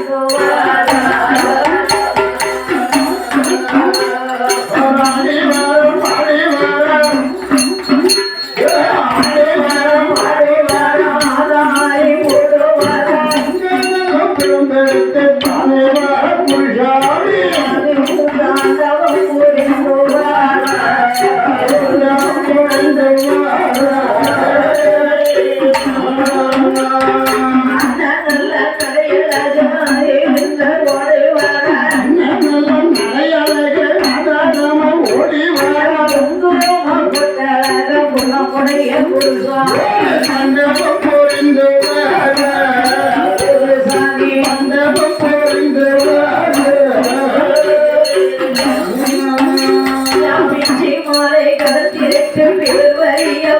அங்க பெரும்படுத்து தானேவா குருசாமி புரிய